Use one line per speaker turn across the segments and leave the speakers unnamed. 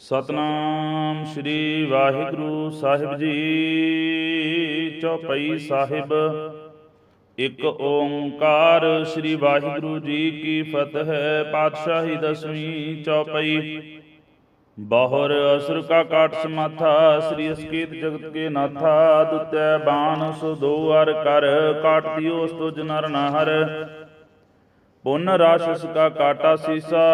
ਸਤਨਾਮ ਸ੍ਰੀ ਵਾਹਿਗੁਰੂ ਸਾਹਿਬ ਜੀ ਚੌਪਈ ਸਾਹਿਬ। ਇੱਕ ਓੰਕਾਰ ਸ੍ਰੀ ਵਾਹਿਗੁਰੂ ਜੀ ਕੀ ਫਤਿਹ ਪਾਤਸ਼ਾਹੀ ਦਸਵੀਂ ਚੌਪਈ। ਬਹੁਰ ਅਸੁਰ ਕਾ ਕਾਟ ਸਮਾਥਾ, ਸ੍ਰੀ ਅਸਕੀਤ ਜਗਤ ਕੇ ਨਾਥਾ, ਦੁਤੈ ਬਾਣ ਸੋ ਦੋ ਅਰ ਕਰ ਕਾਟ ਦਿਓ ਸਤੁਜ ਨਰ ਨਾਹਰ। ਪੁੰਨ ਰਾਸ਼ਸ ਕਾ ਕਾਟਾ ਸੀਸਾ,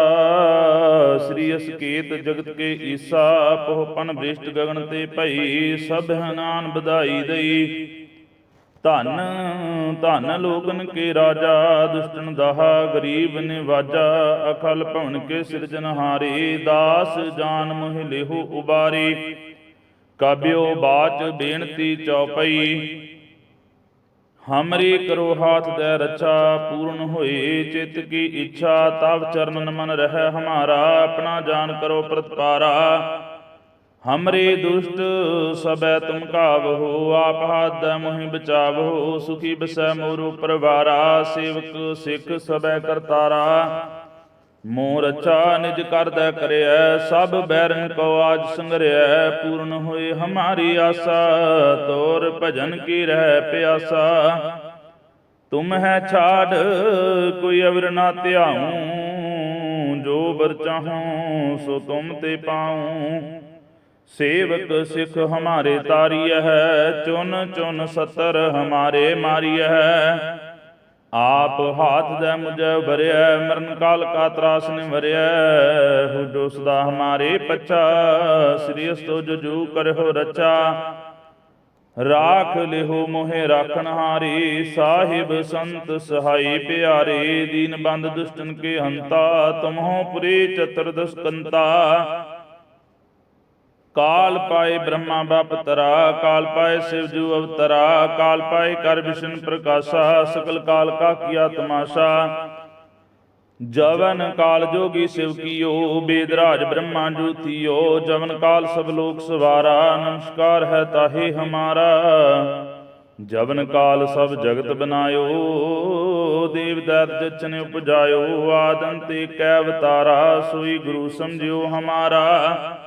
ਸ੍ਰੀ ਅਸਕੇਤ ਜਗਤ ਕੇ ਈਸਾ ਪੋਹਪਨ ਬ੍ਰਿਸ਼ਟ ਗਗਨ ਤੇ ਭਈ, ਸਭ ਹਨਾਨ ਵਧਾਈ ਦਈ। ਧਨ ਧਨ ਲੋਕਨ ਕੇ ਰਾਜਾ, ਦੁਸ਼ਟਨ ਦਾਹਾ, ਗਰੀਬ ਨਿਵਾਜਾ, ਅਖਲ ਭਵਨ ਕੇ ਸਿਰਜਨਹਾਰੇ ਦਾਸ ਜਾਨ ਮੋਹਿ ਲਿਹੋ ਉਬਾਰੀ। ਕਾਬਿਓ ਬਾਚ ਬੇਨਤੀ ਚੌਪਈ ਹਮਰੀ ਕਰੋ ਹਾਥ ਦੇ ਰੱਛਾ, ਪੂਰਨ ਹੋਏ ਚਿਤ ਕੀ ਇੱਛਾ ਤਬ ਚਰਨਨ ਮਨ ਰਹਿ ਹਮਾਰਾ, ਆਪਣਾ ਜਾਨ ਕਰੋ ਪ੍ਰਤਪਾਰਾ। ਹਮਰੇ ਦੁਸ਼ਟ ਸਬੈ ਤੁਮ ਕਾਵਹੋ ਆਪ ਹੱਦ ਮੋਹਿ ਬਚਾਵੋ, ਸੁਖੀ ਬਸੈ ਮੋਰੋ ਪਰਵਾਰਾ, ਸੇਵਕ ਸਿੱਖ ਸਬੈ ਕਰਤਾਰਾ। ਮੋਹ ਰਚਾ ਨਿਜ ਕਰਦਾ ਕਰਿਆ ਸਭ ਬੈਰਨ ਕੋ ਆਜ ਸੰਗਰਿਐ, ਪੂਰਨ ਹੋਏ ਹਮਾਰੀ ਆਸਾ, ਤੋਰ ਭਜਨ ਕੀ ਰਹਿ ਪਿਆਸਾ। ਤੁਮ ਹੈ ਛਾੜ, ਕੋਈ ਅਵਰ ਨਾ ਧਿਆਉ, ਜੋ ਬਰ ਚਾਹੂੰ ਸੋ ਤੁਮ ਤੇ ਪਾਉ। ਸੇਵਕ ਸਿੱਖ ਹਮਾਰੇ ਤਾਰੀਐ ਹੈ, ਚੁਨ ਚੁਨ ਸਤਰ ਹਮਾਰੇ ਮਾਰੀਐ ਹੈ। ਆਪ ਹਾਥ ਦੇ ਮੁਝੇ ਭਰਿਆ ਮਰਨ ਕਾਲ ਕਾ ਤਰਾਸ ਨੇ ਭਰਿਆ ਹੁਜੋ ਸਦਾ ਹਮਾਰੇ ਪੱਛਾ, ਸ੍ਰੀ ਅਸਤੋ ਜਜੂ ਕਰਹੁ ਰਚਾ। ਰਾਖ ਲਿਹੋ ਮੋਹਿ ਰਾਖਣ ਹਾਰੀ, ਸਾਹਿਬ ਸੰਤ ਸਹਾਈ ਪਿਆਰੇ। ਦੀਨ ਬੰਦ ਦੁਸ਼ਟਨ ਕੇ ਹੰਤਾ, ਤੁਮਹੋ ਪੁਰੀ ਚਤੁਰਦਸ ਕਾਲ ਪਾਏ ਬ੍ਰਹਮਾ ਬਾਪ ਤਰਾ, ਕਾਲ ਪਾਏ ਸਿਵ ਜੂ ਅਵਤਰਾ, ਕਾਲ ਪਾਏ ਕਰ ਵਿਸ਼ਨ ਪ੍ਰਕਾਸ਼ਾ, ਸਕਲ ਕਾਲ ਕਾ ਕੀਆ ਤਮਾਸ਼ਾ ਜਵਨ ਕਾਲ ਜੋਗੀ ਸਿਵ ਕੀਓ, ਬੇਦਰਾਜ ਬ੍ਰਹਮਾ ਜੂ ਜਵਨ ਕਾਲ ਸਭ ਲੋਕ ਸਵਾਰਾ, ਨਮਸਕਾਰ ਹੈ ਤਾਹੇ ਹਮਾਰਾ। ਜਵਨ ਕਾਲ ਸਭ ਜਗਤ ਬਨਾਇਓ, ਦੇਵ ਦਾਤ ਜਚਨ ਉਪਜਾਇਓ ਆਦੰਤੇ ਕੈ ਅਵਤਾਰਾ, ਸੋਈ ਗੁਰੂ ਸਮਝਿਓ ਹਮਾਰਾ।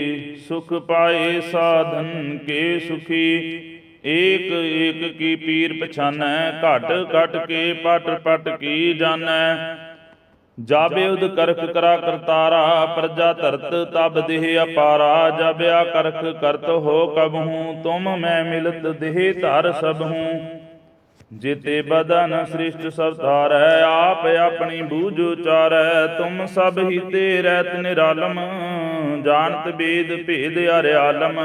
ਸੁਖ ਪਾਏ ਸਾਧਨ ਕੇ ਸੁਖੀ। ਏਕ ਏਕ ਕੀ ਪੀਰ ਪਛਾਨੈ, ਘਟ ਘਟ ਕੇ ਪਟ ਪਟ ਕੀ ਜਾਣੈ। ਜਾਬੇ ਉਦ ਕਰਖ ਕਰਾ ਕਰਤਾਰਾ, ਪ੍ਰਜਾ ਧਰਤ ਤਬ ਦੇਹ ਅਪਾਰਾ। ਜਾਬਿਆ ਕਰਖ ਕਰਤ ਹੋ ਕਬਹੂ ਤੁਮ ਮੈਂ ਮਿਲਤ ਦੇਹ ਧਰ ਸਭਹੂ ਜਿਤੇ ਬਦਨ ਸ੍ਰਿਸ਼ਟ ਸਭ ਧਾਰੈ ਆਪ ਆਪਣੀ ਬੂਝ ਉਚਾਰੈ, ਤੁਮ ਸਭ ਹੀ ਤੇ ਰਹਿਤ ਨਿਰਾਲਮ ਜਾਣਤ ਬੇਦ ਭੇਦ ਅਰਿਆਲਮ।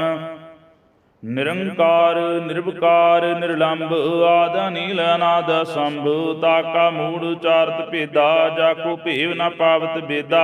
ਨਿਰੰਕਾਰ, ਨਿਰਵਕਾਰ ਨਿਰਲੰਭ ਆਦ ਨੀਲ ਅਨਾਦ ਸੰਭ ਤਾਕਾ ਮੂੜ ਉਚਾਰਤ ਭੇਦਾ ਜਾ ਕੋ ਭੇਵ ਨ ਪਾਵਤ ਬੇਦਾ।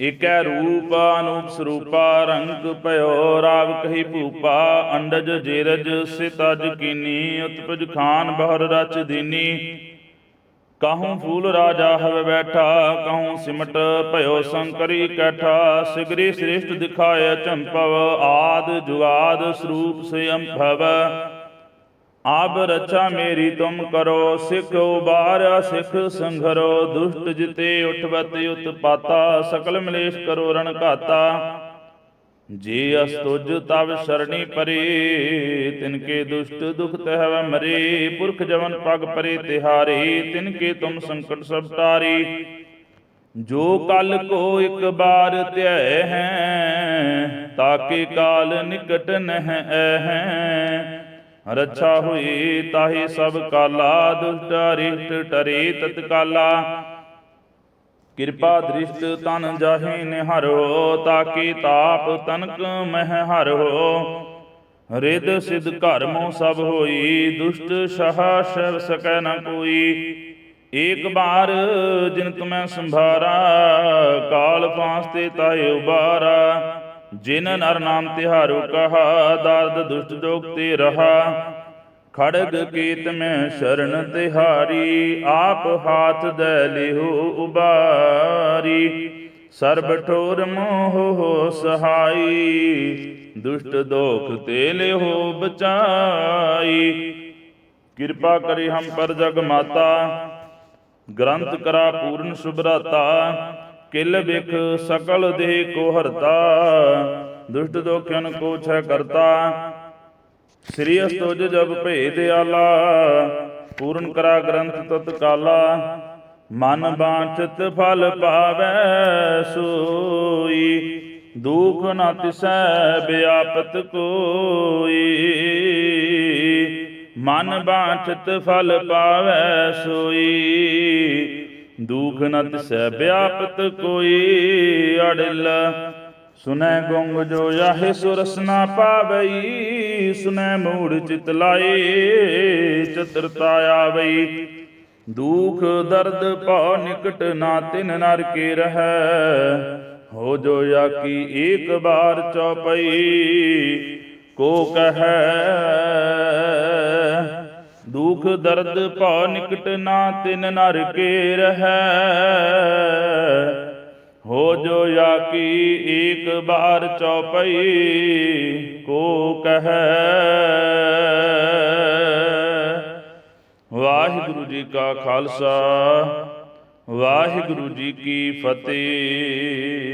ਏਕੈ ਰੂਪ ਅਨੂਪ ਸਰੂਪਾ, ਰੰਗ ਭਇਓ ਰਾਗ ਕਹੀ ਭੂਪਾ, ਅੰਡਜ ਜੇਰਜ ਸਿਤ ਕੀਨੀ, ਉਤਪਜ ਖਾਨ ਬਹਰ ਰਚ ਦੀਨੀ। ਕਾਹੂ ਫੂਲ ਰਾਜਾ ਹਵ ਬੈਠਾ, ਕਾਹੂ ਸਿਮਟ ਭਇਓ ਸੰਕਰੀ ਕੈਠਾ, ਸਿਗਰੀ ਸ੍ਰਿਸ਼ਟ ਦਿਖਾਇ ਚੰਪਵ, ਆਦ ਜੁਗਾਦ ਸਰੂਪ ਸਿਅੰਭਵ ਆਬ ਰਚਾ ਮੇਰੀ ਤੁਮ ਕਰੋ, ਸਿੱਖ ਉਬਾਰਿਆ, ਸਿੱਖ ਸੰਘਰੋ, ਦੁਸ਼ਟ ਜਿਤੇ ਉਠਵਤ, ਉਤਪਾਤਾ, ਸਕਲ ਮਲੇਸ਼ ਕਰੋ, ਰਣ ਘਾਤਾ। ਜੇ ਅਸਤੁਜ ਤਵ ਸਰਣੀ ਪਰੇ, ਤਿਨ ਕੇ ਦੁਸ਼ਟ ਦੁਖ ਤਹਿ ਮਰੇ, ਪੁਰਖ ਜਵਨ ਪਗ ਪਰੇ ਤਿਹਾਰੇ, ਤਿਨ ਕੇ ਤੁਮ ਸੰਕਟ ਸਭ ਟਾਰੀ ਜੋ ਕਲ ਕੋ ਇੱਕ ਬਾਰ ਧਿਆ ਹੈ ਤਾਕੇ ਕਾਲ ਨਿਕਟ ਨਹਿ ਹੈ। ਰੱਛਾ ਹੋਈ ਤਾਹੀ ਸਭ ਕਾਲਾ, ਦੁਸ਼ਟ ਰਿਸ਼ਟ ਤਤਕਾਲਾ ਕਿਰਪਾ ਦ੍ਰਿਸ਼ਟ ਤਨ ਜਾਹੇ ਨਿਹਰੋ, ਤਾਕੀ ਤਾਪ ਤਨਕ ਮਹਿ ਹਰੋ। ਰਿਦ ਸਿਧ ਘਰਮੋ ਸਭ ਹੋਈ, ਦੁਸ਼ਟ ਸਹਾ ਸ਼ਰ ਸਕੈ ਨ ਕੋਈ। ਏਕ ਬਾਰ ਜਿਨ ਤੁਮੈ ਸੰਭਾਰਾ, ਕਾਲ ਫਾਂਸ ਤੇ ਤਾਏ ਉਬਾਰਾ। ਜਿਨ ਨਰ ਨਾਮ ਤਿਹਾਰੂ ਕਹਾ, ਦਰਦ ਦੁਸ਼ਟ ਜੋਗ ਤੇ ਰਹਾ। ਖੜਗ ਕੀਤ ਮੈਂ ਸ਼ਰਨ ਤਿਹਾਰੀ, ਆਪ ਹਾਥ ਦੇ ਲਿਹੋ ਉਬਾਰੀ। ਸਰਬ ਠੋਰ ਮੋਹ ਹੋ ਸਹਾਈ, ਦੁਸ਼ਟ ਦੋਖ ਤੇ ਲਿਹੋ ਬਚਾਈ। ਕਿਰਪਾ ਕਰੇ ਹਮ ਪਰ ਜਗ ਮਾਤਾ, ਗ੍ਰੰਥ ਕਰਾ ਪੂਰਨ ਸੁਭਰਾਤਾ। ਕਿਲ ਬਿਖ ਸਕਲ ਦੇਹ ਕੋ ਹਰਤਾ ਦੁਸ਼ਟ ਦੋਖਨ ਕੋ ਛੈ ਕਰਤਾ। ਸ੍ਰੀ ਅਸਤੁਜ ਜਬ ਭੇਦ ਆਲਾ। ਪੂਰਨ ਕਰਾ ਗ੍ਰੰਥ ਤਤ ਕਾਲਾ। ਮਨ ਬਾਂਚਤ ਫਲ ਪਾਵੈ ਸੋਈ। ਦੁਖ ਨ ਤਿਸੈ ਬਿਆਪਤ ਕੋਈ। ਮਨ ਬਾਂਚਤ ਫਲ ਪਾਵੈ ਸੋਈ। ਦੁਖ ਨ ਤਿਸੈ ਬਿਆਪਤ ਕੋਈ ਅੜਿਲ। ਸੁਨੈ ਗੁੰਗ ਜੋ ਯਾਹੇ ਸੁਰਸ ਨਾ ਪਾਵਈ, ਸੁਨੈ ਮੂੜ ਚਿਤ ਲਾਏ, ਚਤਰਤਾ ਆਵਈ। ਦੁਖ ਦਰਦ ਭਉ ਨਿਕਟ ਨਾ ਤਿਨ ਨਰ ਕੇ ਰਹੈ। ਹੋ ਜੋ ਆਕੀ ਏਕ ਬਾਰ ਚਉਪਈ ਕੋ ਕਹੈ। ਦੁਖ ਦਰਦ ਭਉ ਨਿਕਟ ਨਾ ਤਿਨ ਨਰ ਕੇ ਰਹੈ। ਹੋ ਜੋ ਆਕੀ ਏਕ ਬਾਰ ਚਉਪਈ ਕੋ ਕਹੈ। ਵਾਹਿਗੁਰੂ ਜੀ ਕਾ ਖਾਲਸਾ, ਵਾਹਿਗੁਰੂ ਜੀ ਕੀ ਫਤਿਹ।